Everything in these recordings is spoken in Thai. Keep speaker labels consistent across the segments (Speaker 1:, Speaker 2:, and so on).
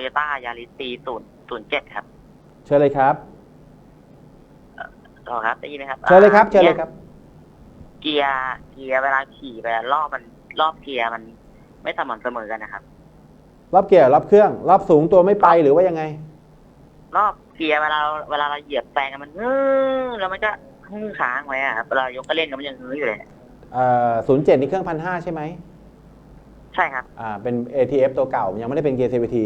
Speaker 1: โยต้ายาริสปีศูนย์ศูนย์เจ็ดครับ
Speaker 2: เชิญเลยครับ
Speaker 1: ต่อครับได้ยินไหมครับ
Speaker 2: เชิญเลยครับ
Speaker 1: อ่า
Speaker 2: เชิญเลยครับ
Speaker 1: เกียร์เกียร์เวลาขี่ไปรอบมันรอบเกียร์มันไม่สม่ำเสมอกันนะครับ
Speaker 2: รอบเกียร์รอบเครื่อง รอบสูงตัวไม่ไปหรือว่ายังไง
Speaker 1: รอบเกียร์เวลาเวลาเราเหยียบแซงมันฮือแล้วมันก็ฮือค้างไว้อะครับเวลายกก็เล่นก็มันยังฮืออยู่เลย
Speaker 2: เอ่อศูนย์เจ็ดนี่เครื่องพันห้าใช่ไหม
Speaker 1: ใช่ครับ
Speaker 2: อ่าเป็น ATF ตัวเก่ายังไม่ได้เป็นเกียร์ CVT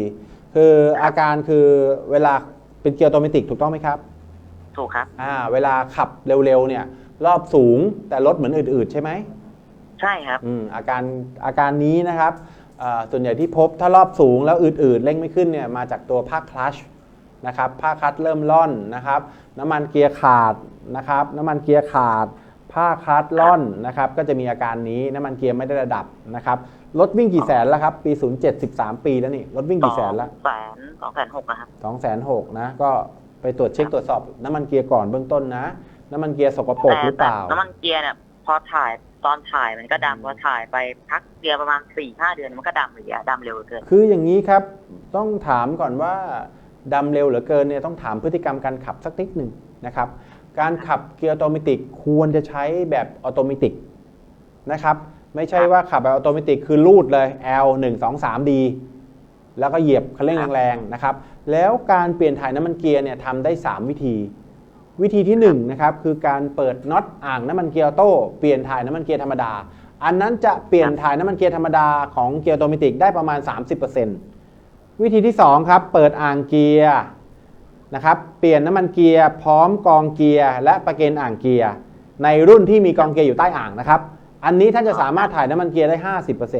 Speaker 2: คืออาการคือเวลาเป็นเกียร์ออโตเมติกถูกต้องไหมครับ
Speaker 1: ถูกครับ
Speaker 2: อ่าเวลาขับเร็วๆเนี่ยรอบสูงแต่รถเหมือนอืดๆใช่ไหม
Speaker 1: ใช่ครับ
Speaker 2: อืมอาการอาการนี้นะครับอ่าส่วนใหญ่ที่พบถ้ารอบสูงแล้วอืดๆเร่งไม่ขึ้นเนี่ยมาจากตัวภาคคลัชนะครับภาคคลัชเริ่มล่อนนะครับน้ำมันเกียร์ขาดนะครับน้ำมันเกียร์ขาด ผ้าคลัชล่อนนะครับก็จะมีอาการนี้น้ำมันเกียร์ไม่ได้ระดับนะครับรถวิ่งกี่แสนแล้วครับ ปี 07 13 ปีแล้วนี่รถวิ่งกี่แสนแล้ว
Speaker 1: แสนสองแสนหกนะครับ
Speaker 2: 2 6 0 0 0นะก็ไปตรวจเช็คตรวจสอบน้ำมันเกียร์ก่อนเบื้องต้นนะ น้ำมันเกียร์สกปรกหรือเปล่า
Speaker 1: แต่น้ำมันเกียร์เนี่ยพอถ่ายตอนถ่ายมันก็ดำพอถ่ายไปพักเกียร์ประมาณสี่ห้าเดือนมันก็ดำเลยอะดำเร็วเกิน
Speaker 2: คืออย่างนี้ครับต้องถามก่อนว่าดำเร็วเหลือเกินเนี่ยต้องถามพฤติกรรมการขับสักนิดหนึ่งนะครับ การขับเกียร์ออโตเมติกควรจะใช้แบบออโตเมติกนะครับ ไม่ใช่ว่าขับแบบออโตเมติกคือลูดเลย L 1 2 3 D แล้วก็เหยียบคันเร่งแรงๆนะครับ แล้วการเปลี่ยนถ่ายน้ำมันเกียร์เนี่ยทำได้ 3 วิธี วิธีที่1นะครับคือการเปิดน็อตอ่างน้ำมันเกียร์ออโต้เปลี่ยนถ่ายน้ำมันเกียร์ธรรมดา อันนั้นจะเปลี่ยนถ่ายน้ำมันเกียร์ธรรมดาของเกียร์ออโตเมติกได้ประมาณ 30%วิธีที่2ครับเปิดอ่างเกียร์ นะครับ เปลี่ยนน้ำมันเกียร์พร้อมกองเกียร์และประเกนอ่างเกียร์ ในรุ่นที่มีกองเกียร์อยู่ใต้อ่างนะครับ อันนี้ท่านจะสามารถถ่ายน้ำมันเกียร์ได้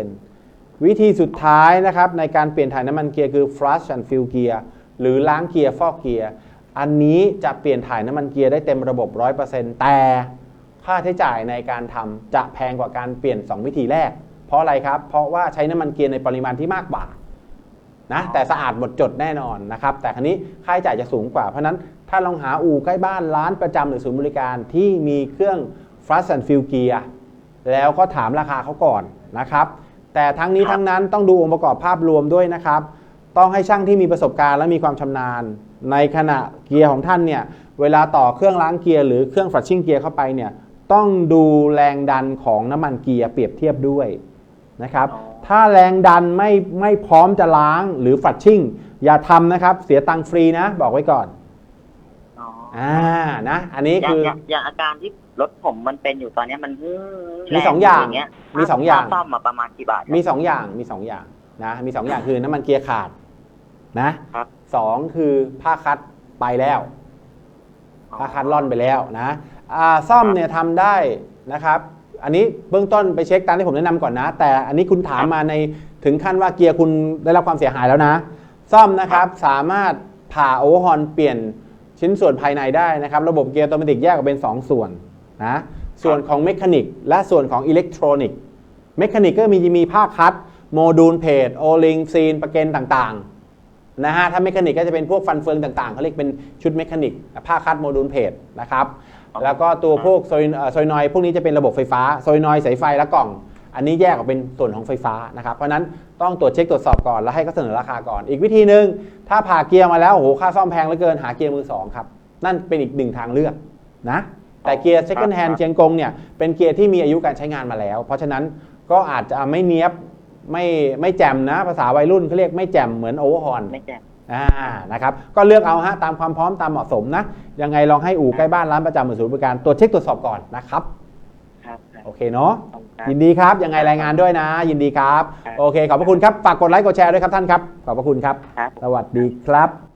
Speaker 2: 50%วิธีสุดท้ายนะครับในการเปลี่ยนถ่ายน้ำมันเกียร์คือ flush and fill gear หรือล้างเกียร์ฟอกเกียร์ อันนี้จะเปลี่ยนถ่ายน้ำมันเกียร์ได้เต็มระบบ 100%แต่ค่าใช้จ่ายในการทำจะแพงกว่าการเปลี่ยน 2 วิธีแรก เพราะอะไรครับ เพราะว่าใช้น้ำมันเกียร์ในปริมาณที่มากกว่า นะแต่สะอาดหมดจดแน่นอนนะครับแต่ครั้นี้ค่าใช้จ่ายจะสูงกว่าเพราะฉะนั้นถ้าลองหาอู่ใกล้บ้านร้านประจำหรือศูนย์บริการที่มีเครื่อง flush and fill gear แล้วก็ถามราคาเขาก่อนนะครับ แต่ทั้งนี้ทั้งนั้นต้องดูองค์ประกอบภาพรวมด้วยนะครับ ต้องให้ช่างที่มีประสบการณ์และมีความชำนาญ ในขณะเกียร์ของท่านเนี่ยเวลาต่อเครื่องล้างเกียร์หรือเครื่องฟลัชชิ่งเกียร์เข้าไปเนี่ยต้องดูแรงดันของน้ำมันเกียร์เปรียบเทียบด้วย นะครับ
Speaker 1: อ๋อ
Speaker 2: ถ้าแรงดันไม่ไม่พร้อมจะล้างหรือฟลัชชิ่ง อย่าทำนะครับ เสียตังค์ฟรีนะ บอกไว้ก่อน
Speaker 1: อ๋อ
Speaker 2: อ่านะ อันนี้
Speaker 1: อย่าง
Speaker 2: คือ
Speaker 1: อย่างอย่างอาการที่รถผมมันเป็นอยู่ตอนเนี้ยมันฮือ
Speaker 2: มีสอง
Speaker 1: แร
Speaker 2: อย่าง
Speaker 1: เงี้ย
Speaker 2: มีสองอย่าง
Speaker 1: ค่ซ่อมมาประมาณกี่บาทครับ
Speaker 2: มี2อย่างมี2อย่างนะมี2อย่างคือน้ำมันเกียร์ขาด นะครับสองคือผ้าคัดไปแล้วผ้าคัดล่อนไปแล้วนะ อ่าซ่อมเนี่ยทำได้นะครับ อันนี้เบื้องต้นไปเช็คตามที่ผมแนะนำก่อนนะ แต่อันนี้คุณถามมาในถึงขั้นว่าเกียร์คุณได้รับความเสียหายแล้วนะ ซ่อมนะครับสามารถผ่าโอเวอร์ฮอลเปลี่ยนชิ้นส่วนภายในได้นะครับ ระบบเกียร์ออโตเมติกแยกออกเป็น 2 ส่วนนะส่วนของเมคานิกและส่วนของอิเล็กทรอนิกเมคานิกก็มีมีผ้าคัดโมดูลเพจโอลิงซีนประเกนต่างๆนะฮะถ้าเมคานิกก็จะเป็นพวกฟันเฟืองต่างๆเขาเรียกเป็นชุดเมคานิกผ้าคัดโมดูลเพจนะครับ แล้วก็ตัวพวกโซยโซยนอยพวกนี้จะเป็นระบบไฟฟ้าโซยนอยสายไฟและกล่อง อันนี้แยกออกเป็นส่วนของไฟฟ้านะครับ เพราะฉะนั้นต้องตรวจเช็คตรวจสอบก่อนแล้วให้เขาเสนอราคาก่อน อีกวิธีหนึ่งถ้าผ่าเกียร์มาแล้วโอ้โหค่าซ่อมแพงเหลือเกินหาเกียร์มือสองครับนั่นเป็นอีกหนึ่งทางเลือกนะแต่เกียร์ second hand เชียงกงเนี่ยเป็นเกียร์ที่มีอายุการใช้งานมาแล้ว เพราะฉะนั้นก็อาจจะไม่เนี้ยบไม่ไม่แจ่มนะ ภาษาวัยรุ่นเขาเรียกไม่แจ่มเหมือนโอเวอร์ฮอน
Speaker 1: ไม่แจ้ง
Speaker 2: อ่านะครับก็เลือกเอาฮะตามความพร้อมตามเหมาะสมนะยังไงลองให้อู่ใกล้บ้านร้านประจำหรือศูนย์บริการตรวจเช็คตรวจสอบก่อนนะครับ
Speaker 1: ครับครับ
Speaker 2: โอเคเนาะ
Speaker 1: ขอบคุณครับ
Speaker 2: ยินดีครับยังไงรายงานด้วยนะ ยินดีครับ
Speaker 1: ครับ
Speaker 2: โอเค ขอบพระคุณครับ ฝากกดไลค์กดแชร์ด้วยครับท่านครับ ขอบพระคุณครับ
Speaker 1: ครับ
Speaker 2: สวัสดีครับ